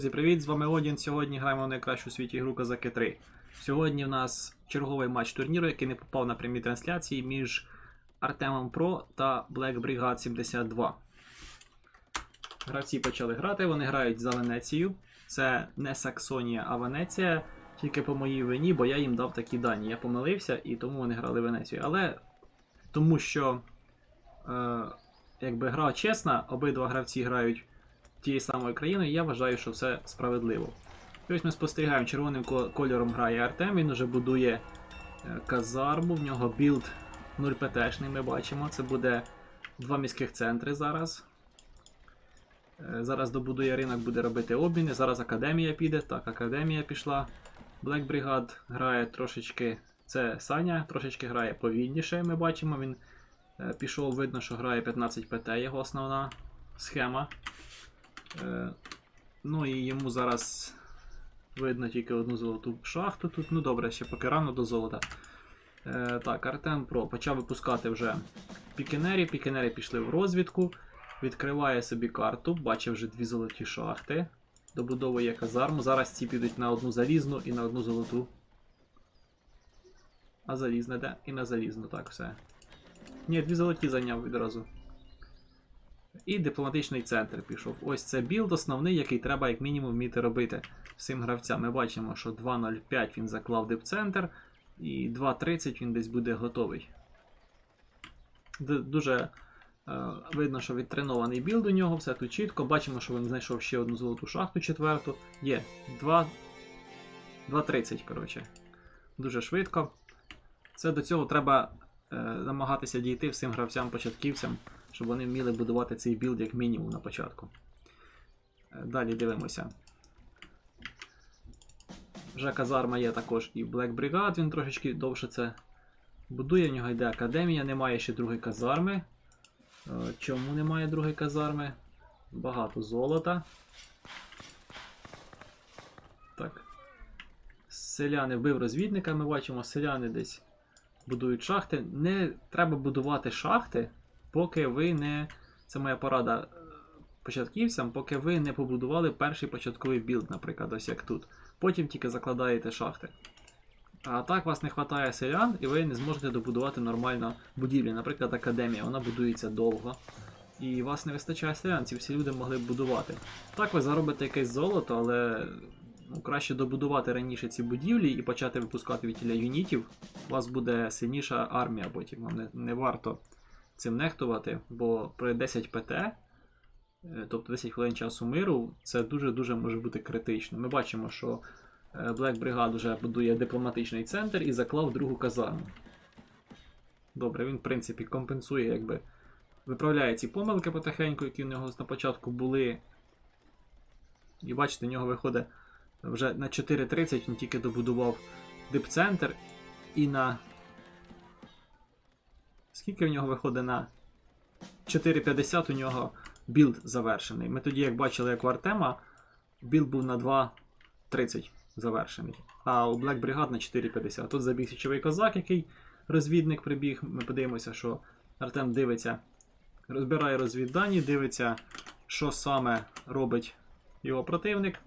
Друзі, привіт! З вами Одін. Сьогодні граємо в найкращу у світі гру Козаки 3. Сьогодні в нас черговий матч турніру, який не попав на прямі трансляції між Артемом Про та Black Brigade 72. Гравці почали грати, вони грають за Венецію. Це не Саксонія, а Венеція. Тільки по моїй вині, бо я їм дав такі дані. Я помилився і тому вони грали Венецію. Але тому що е, якби гра чесна, обидва гравці грають тієї самої країни, я вважаю, що все справедливо. Ось ми спостерігаємо, червоним кольором грає Артем, він вже будує е, казарму, в нього білд 0 ПТшний, ми бачимо. Це буде два міських центри зараз. Е, Зараз добудує ринок, буде робити обміни. Зараз академія піде. Так, академія пішла. Black Brigade грає трошечки. Це Саня, трошечки грає повільніше, ми бачимо. Він е, пішов, видно, що грає 15 ПТ, його основна схема. Е, ну і йому зараз видно тільки одну золоту шахту тут. Ну добре, ще поки рано до золота. Е, так, Артем Про почав випускати вже пікінері. Пікінери пішли в розвідку. Відкриває собі карту, бачив вже дві золоті шахти. Добудовує казарму. Зараз ці підуть на одну залізну і на одну золоту. А залізна де? І на залізну, так, все. Ні, дві золоті зайняв відразу. І дипломатичний центр пішов. Ось це білд основний, який треба як мінімум вміти робити всім гравцям. Ми бачимо, що 2.05 він заклав дипцентр, і 2.30 він десь буде готовий. Дуже е, видно, що відтренований білд у нього, все тут чітко. Бачимо, що він знайшов ще одну золоту шахту четверту. Є 2.30, коротше. Дуже швидко. Це до цього треба е, намагатися дійти всім гравцям-початківцям, щоб вони вміли будувати цей білд як мінімум на початку. Е, Далі дивимося. Вже казарма є також і Black Brigade, він трошечки довше це будує, в нього йде академія, немає ще другої казарми. Е, Чому немає другої казарми? Багато золота. Так. Селяни вбив розвідника, ми бачимо, селяни десь будують шахти. Не треба будувати шахти, поки ви не. Це моя порада е, початківцям, поки ви не побудували перший початковий білд, наприклад, ось як тут. Потім тільки закладаєте шахти. А так вас не вистачає селян, і ви не зможете добудувати нормально будівлі. Наприклад, академія, вона будується довго. І вас не вистачає селян, ці всі люди могли б будувати. Так ви заробите якесь золото, але ну, краще добудувати раніше ці будівлі і почати випускати вітіля юнітів. У вас буде сильніша армія потім. Вам не, не варто цим нехтувати, бо при 10 ПТ, е, тобто 10 хвилин часу миру, це дуже-дуже може бути критично. Ми бачимо, що е, Black Brigade вже будує дипломатичний центр і заклав другу казарму. Добре, він, в принципі, компенсує, якби виправляє ці помилки потихеньку, які в нього на початку були. І бачите, в нього виходить вже на 4.30 він тільки добудував дипцентр і на. Скільки в нього виходить на 4.50 у нього білд завершений. Ми тоді, як бачили, як у Артема, білд був на 2.30 завершений. А у Black Brigade на 4.50. Тут забіг січовий козак, який розвідник прибіг. Ми подивимося, що Артем дивиться, розбирає розвіддані, дивиться, що саме робить його противник.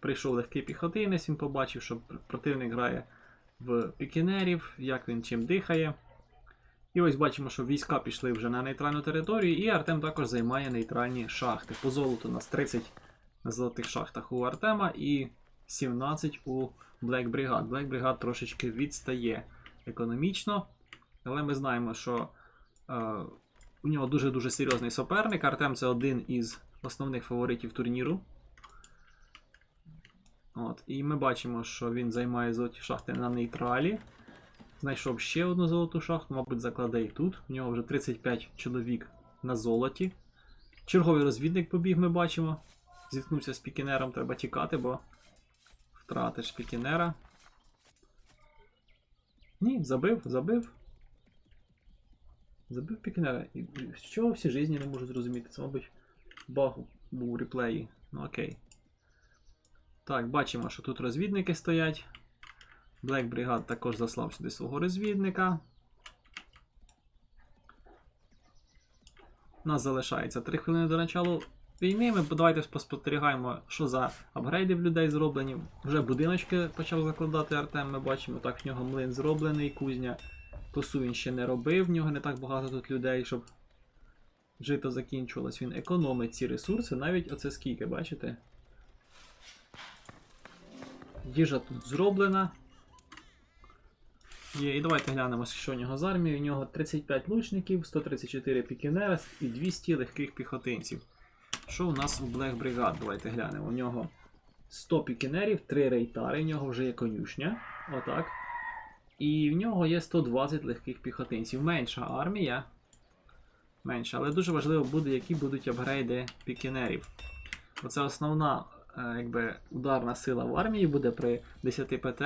Прийшов легкий піхотинець, він побачив, що противник грає в пікінерів, як він чим дихає. І ось бачимо, що війська пішли вже на нейтральну територію, і Артем також займає нейтральні шахти. По золоту у нас 30 на золотих шахтах у Артема і 17 у Black Brigade. Black Brigade трошечки відстає економічно, але ми знаємо, що е, у нього дуже-дуже серйозний суперник. Артем це один із основних фаворитів турніру. От, і ми бачимо, що він займає золоті шахти на нейтралі. Знайшов ще одну золоту шахту, мабуть, закладе і тут. У нього вже 35 чоловік на золоті. Черговий розвідник побіг, ми бачимо. Зіткнувся з пікінером, треба тікати, бо втратиш пікінера. Ні, забив, забив. Забив пікінера. І, з чого всі житті не можу зрозуміти? Це, мабуть, баг був у реплеї. Ну окей. Так, бачимо, що тут розвідники стоять. Black Brigade також заслав сюди свого розвідника. У нас залишається 3 хвилини до началу війни ми давайте поспостерігаємо, що за апгрейди в людей зроблені. Вже будиночки почав закладати Артем, ми бачимо, так в нього млин зроблений, кузня. Косу він ще не робив, в нього не так багато тут людей, щоб жито закінчувалось. Він економить ці ресурси, навіть оце скільки, бачите? Їжа тут зроблена. Є, і давайте глянемо, що у нього з армією. У нього 35 лучників, 134 пікінера і 200 легких піхотинців. Що у нас у Black Brigade? Давайте глянемо. У нього 100 пікінерів, 3 рейтари, у нього вже є конюшня. Отак. І в нього є 120 легких піхотинців. Менша армія. Менша, але дуже важливо буде, які будуть апгрейди пікінерів. Оце основна е, якби, ударна сила в армії буде при 10 ПТ.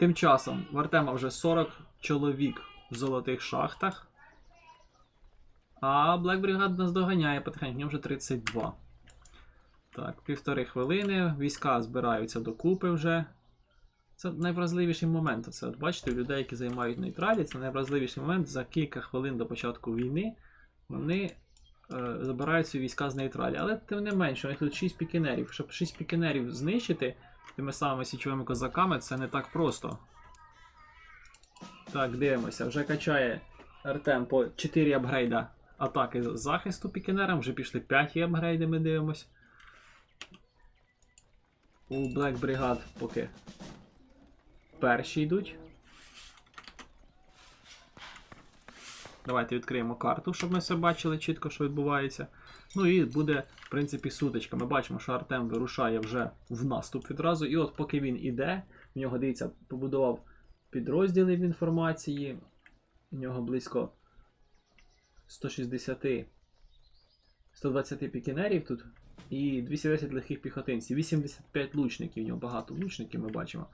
Тим часом в Артема вже 40 чоловік в золотих шахтах. А Black Brigade нас доганяє потихеньку, в нього вже 32. Так, півтори хвилини. Війська збираються докупи вже. Це найвразливіший момент. Це, от бачите, людей, які займають нейтралі, це найвразливіший момент за кілька хвилин до початку війни. Вони е, забирають свої війська з нейтралі. Але тим не менше, у них тут 6 пікінерів. Щоб 6 пікінерів знищити тими самими січовими козаками, це не так просто. Так, дивимося. Вже качає Артем по 4 апгрейда атаки захисту пікінерам. Вже пішли 5 апгрейди, ми дивимось. У Black Brigade поки перші йдуть. Давайте відкриємо карту, щоб ми все бачили чітко, що відбувається. Ну і буде, в принципі, сутичка. Ми бачимо, що Артем вирушає вже в наступ відразу. І от поки він іде, в нього, дивіться, побудував підрозділи в інформації. У нього близько 160 120 пікінерів тут. І 210 легких піхотинців, 85 лучників, у нього багато лучників ми бачимо.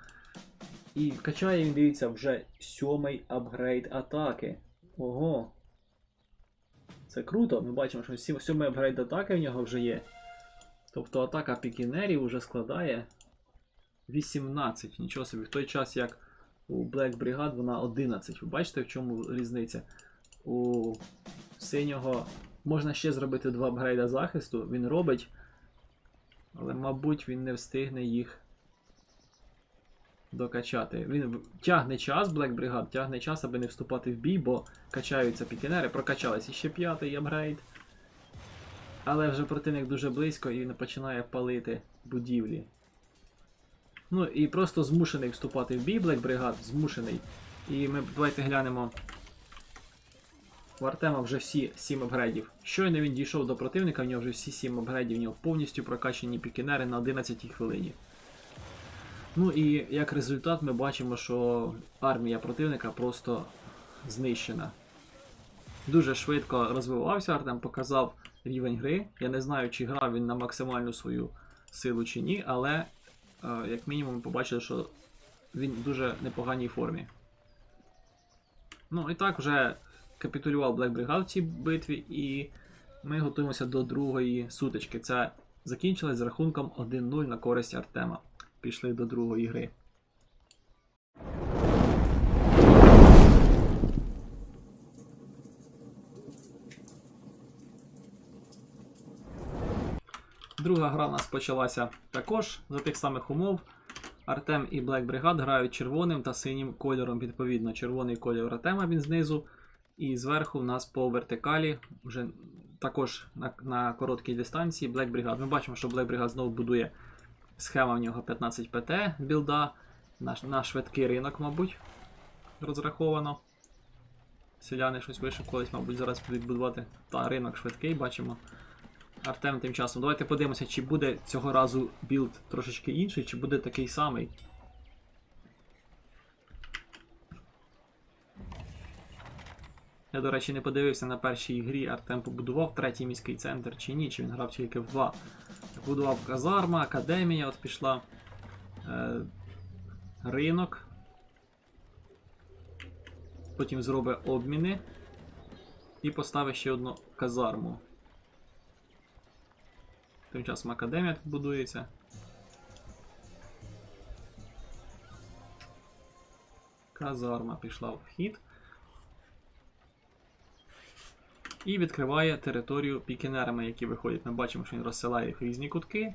І качає він, дивіться, вже сьомий апгрейд атаки. Ого. Це круто. Ми бачимо, що сім- сьомий апгрейд атаки в нього вже є. Тобто атака пікінерів вже складає 18. Нічого собі. В той час, як у Black Brigade вона 11. Ви бачите, в чому різниця? У синього можна ще зробити два апгрейда захисту. Він робить. Але, мабуть, він не встигне їх докачати. Він тягне час, Black Brigade, тягне час, аби не вступати в бій, бо качаються пікінери, прокачалися ще п'ятий апгрейд. Але вже противник дуже близько і він починає палити будівлі. Ну і просто змушений вступати в бій Black Brigade, змушений. І ми давайте глянемо. У Артема вже всі 7 апгрейдів. Щойно він дійшов до противника, в нього вже всі 7 апгрейдів, в нього повністю прокачані пікінери на 11 хвилині. Ну і як результат ми бачимо, що армія противника просто знищена. Дуже швидко розвивався Артем, показав рівень гри. Я не знаю, чи грав він на максимальну свою силу чи ні, але е, як мінімум ми побачили, що він в дуже непоганій формі. Ну і так вже капітулював Black Brigade в цій битві, і ми готуємося до другої сутички. Це закінчилось з рахунком 1-0 на користь Артема. Пішли до другої гри. Друга гра в нас почалася також за тих самих умов. Артем і Black Brigade грають червоним та синім кольором. Відповідно, червоний кольор Артема він знизу. І зверху в нас по вертикалі, вже також на, на короткій дистанції Black Brigade. Ми бачимо, що Black Brigade знову будує схема в нього 15 ПТ білда. На, на швидкий ринок, мабуть, розраховано. Селяни щось вишукувались, мабуть, зараз будуть будувати. Та, ринок швидкий, бачимо. Артем тим часом. Давайте подивимося, чи буде цього разу білд трошечки інший, чи буде такий самий. Я, до речі, не подивився на першій грі, Артем побудував третій міський центр чи ні, чи він грав тільки в два. Будував казарма, академія, от пішла. Е, ринок. Потім зробить обміни. І поставить ще одну казарму. Тим часом академія тут будується. Казарма пішла в хід. І відкриває територію пікінерами, які виходять. Ми бачимо, що він розсилає їх в різні кутки.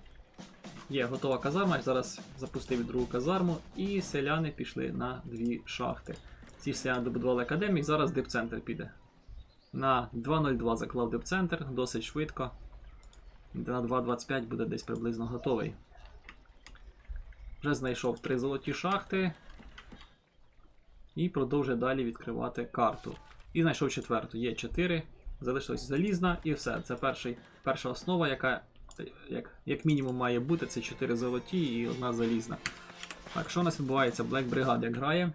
Є готова казарма. Зараз запустив другу казарму, і селяни пішли на дві шахти. Ці селяни добудували академік, зараз дипцентр піде. На 2.02 заклав дипцентр, досить швидко. На 2.25 буде десь приблизно готовий. Вже знайшов три золоті шахти. І продовжує далі відкривати карту. І знайшов четверту. Є 4. Залишилась залізна і все. Це перший, перша основа, яка як, як мінімум має бути. Це 4 золоті і одна залізна. Так, що у нас відбувається? Black Brigade як грає.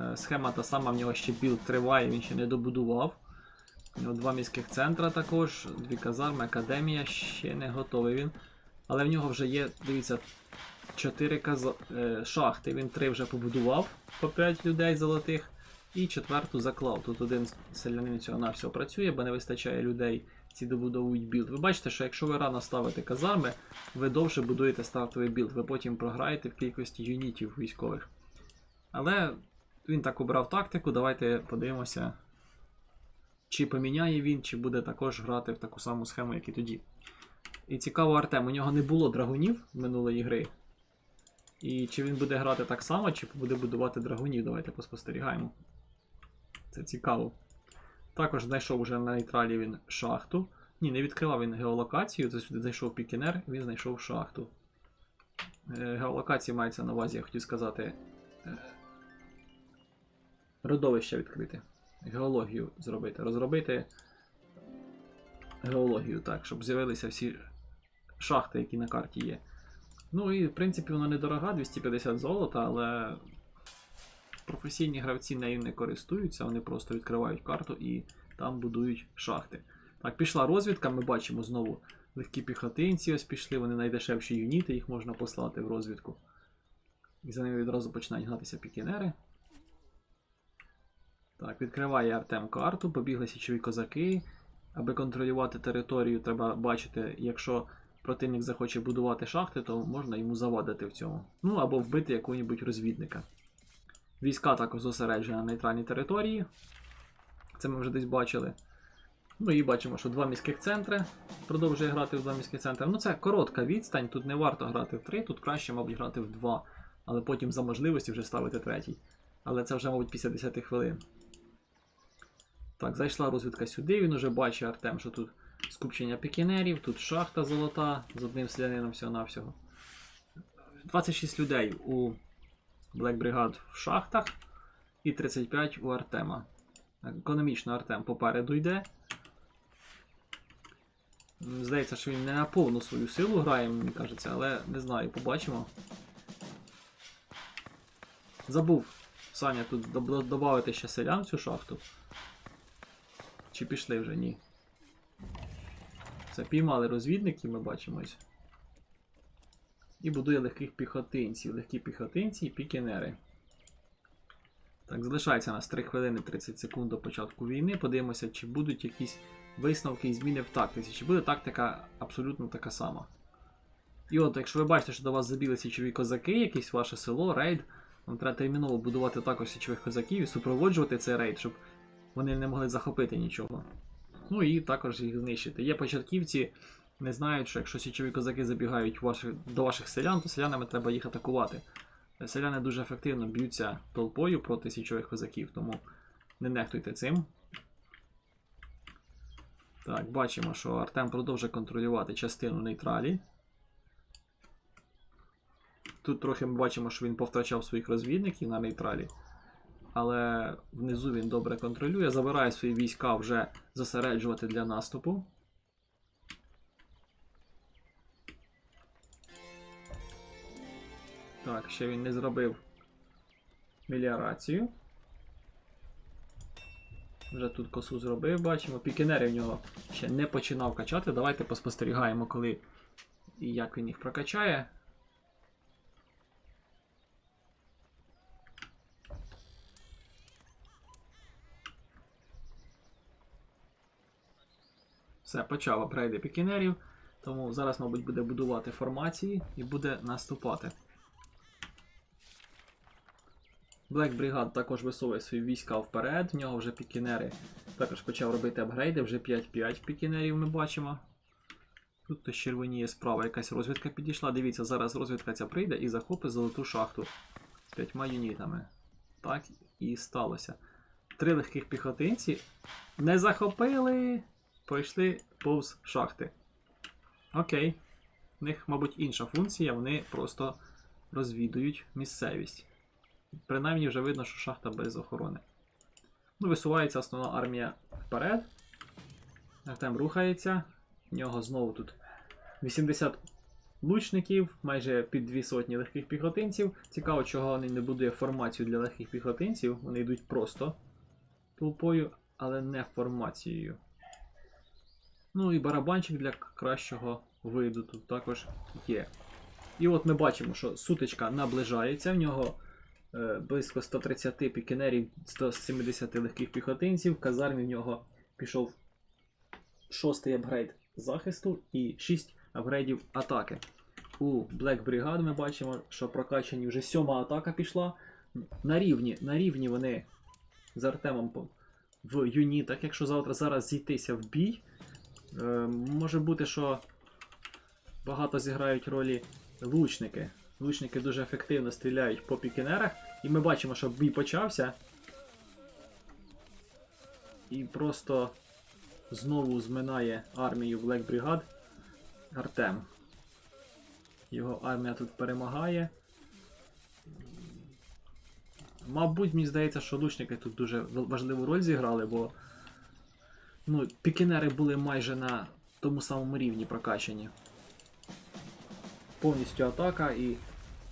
Е, схема та сама, в нього ще білд триває, він ще не добудував. У нього два міських центра також, дві казарми, академія, ще не готовий він. Але в нього вже є, дивіться, 4 каза... е, шахти. Він 3 вже побудував по 5 людей золотих. І четверту заклав. Тут один селянин цього на все працює, бо не вистачає людей, ці добудовують білд. Ви бачите, що якщо ви рано ставите казарми, ви довше будуєте стартовий білд, ви потім програєте в кількості юнітів військових. Але він так обрав тактику, давайте подивимося, чи поміняє він, чи буде також грати в таку саму схему, як і тоді. І цікаво, Артем, у нього не було драгунів минулої гри. І чи він буде грати так само, чи буде будувати драгунів, давайте поспостерігаємо. Це цікаво. Також знайшов уже на нейтралі він шахту. Ні, не відкривав він геолокацію, це сюди зайшов пікінер, він знайшов шахту. Е, Геолокації мається на увазі, я хотів сказати. е, Родовище відкрити. Геологію зробити. Розробити геологію, так, щоб з'явилися всі шахти, які на карті є. Ну і в принципі вона недорога, 250 золота, але професійні гравці нею не користуються, вони просто відкривають карту і там будують шахти. Так, пішла розвідка, ми бачимо знову легкі піхотинці, ось пішли, вони найдешевші юніти, їх можна послати в розвідку. І за ними відразу починають гнатися пікінери. Так, відкриває Артем карту, побігли січові козаки. Аби контролювати територію, треба бачити, якщо противник захоче будувати шахти, то можна йому завадити в цьому. Ну або вбити якого-небудь розвідника. Війська також зосереджені на нейтральній території. Це ми вже десь бачили. Ну і бачимо, що два міських центри. Продовжує грати в два міських центри. Ну це коротка відстань, тут не варто грати в три, тут краще, мабуть, грати в два. Але потім за можливості вже ставити третій. Але це вже, мабуть, після 10 хвилин. Так, зайшла розвідка сюди, він уже бачить Артем, що тут скупчення пікінерів, тут шахта золота з одним селянином всього-навсього. 26 людей у Black Brigade в шахтах і 35 у Артема. Економічно Артем попереду йде. Здається, що він не на повну свою силу грає, мені кажеться, але не знаю, побачимо. Забув Саня тут додати ще селян в цю шахту. Чи пішли вже? Ні. Це піймали розвідників, ми бачимо ось. І будує легких піхотинців. Легкі піхотинці і пікінери. Так, залишається у нас 3 хвилини 30 секунд до початку війни. Подивимося, чи будуть якісь висновки і зміни в тактиці. Чи буде тактика абсолютно така сама. І от, якщо ви бачите, що до вас забіли січові козаки, якесь ваше село, рейд, вам треба терміново будувати також січових козаків і супроводжувати цей рейд, щоб вони не могли захопити нічого. Ну і також їх знищити. Є початківці, не знають, що якщо січові козаки забігають ваші, до ваших селян, то селянами треба їх атакувати. Селяни дуже ефективно б'ються толпою проти січових козаків, тому не нехтуйте цим. Так, бачимо, що Артем продовжує контролювати частину нейтралі. Тут трохи ми бачимо, що він повтрачав своїх розвідників на нейтралі. Але внизу він добре контролює, забирає свої війська вже зосереджувати для наступу. Так, ще він не зробив меліорацію. Вже тут косу зробив, бачимо. Пікінери в нього ще не починав качати. Давайте поспостерігаємо, коли і як він їх прокачає. Все, почав апгрейди пікінерів. Тому зараз, мабуть, буде будувати формації і буде наступати. Black Brigade також висовує свої війська вперед, в нього вже пікінери Також почав робити апгрейди, вже 5-5 пікінерів ми бачимо. Тут то червоніє справа, якась розвідка підійшла. Дивіться, зараз розвідка ця прийде і захопить золоту шахту з п'ятьма юнітами. Так і сталося. Три легких піхотинці не захопили, пройшли повз шахти. Окей. В них, мабуть, інша функція, вони просто розвідують місцевість. Принаймні вже видно, що шахта без охорони. Ну, висувається основна армія вперед. Артем рухається. В нього знову тут 80 лучників, майже під дві сотні легких піхотинців. Цікаво, чого вони не будує формацію для легких піхотинців. Вони йдуть просто толпою, але не формацією. Ну і барабанчик для кращого виду тут також є. І от ми бачимо, що сутичка наближається. В нього близько 130 пікінерів, 170 легких піхотинців. В казармі в нього пішов шостий апгрейд захисту і 6 апгрейдів атаки. У Black Brigade ми бачимо, що прокачані вже сьома атака пішла. На рівні, на рівні вони з Артемом в юнітах. Якщо завтра зараз зійтися в бій, е, може бути, що багато зіграють ролі лучники. Лучники дуже ефективно стріляють по пікінерах. І ми бачимо, що бій почався. І просто знову зминає армію Black Brigade Артем. Його армія тут перемагає. Мабуть, мені здається, що лучники тут дуже важливу роль зіграли, бо ну, пікінери були майже на тому самому рівні прокачані. Повністю атака і.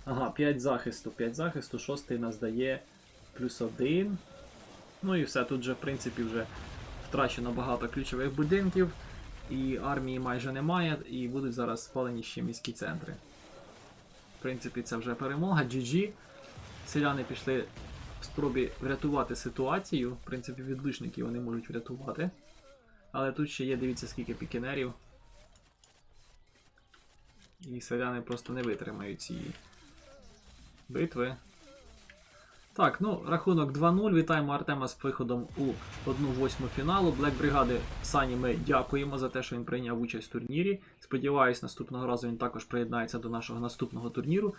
Ага, 5 захисту. 5 захисту, 6 нас дає плюс 1. Ну і все, тут же, в принципі, вже втрачено багато ключових будинків, і армії майже немає, і будуть зараз спалені ще міські центри. В принципі, це вже перемога. GG. Селяни пішли в спробі врятувати ситуацію. В принципі, відлучників вони можуть врятувати. Але тут ще є, дивіться, скільки пікінерів. І селяни просто не витримають цієї битви. Так, ну, рахунок 2-0. Вітаємо Артема з виходом у 1-8 фіналу. Black Бригады Сані ми дякуємо за те, що він прийняв участь в турнірі. Сподіваюсь, наступного разу він також приєднається до нашого наступного турніру.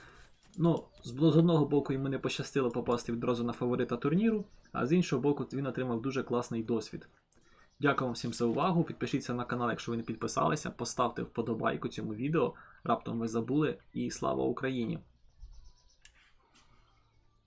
Ну, з одного боку йому не пощастило попасти відразу на фаворита турніру, а з іншого боку, він отримав дуже класний досвід. Дякую вам всім за увагу. Підпишіться на канал, якщо ви не підписалися, поставте вподобайку цьому відео. Раптом ви забули. І слава Україні!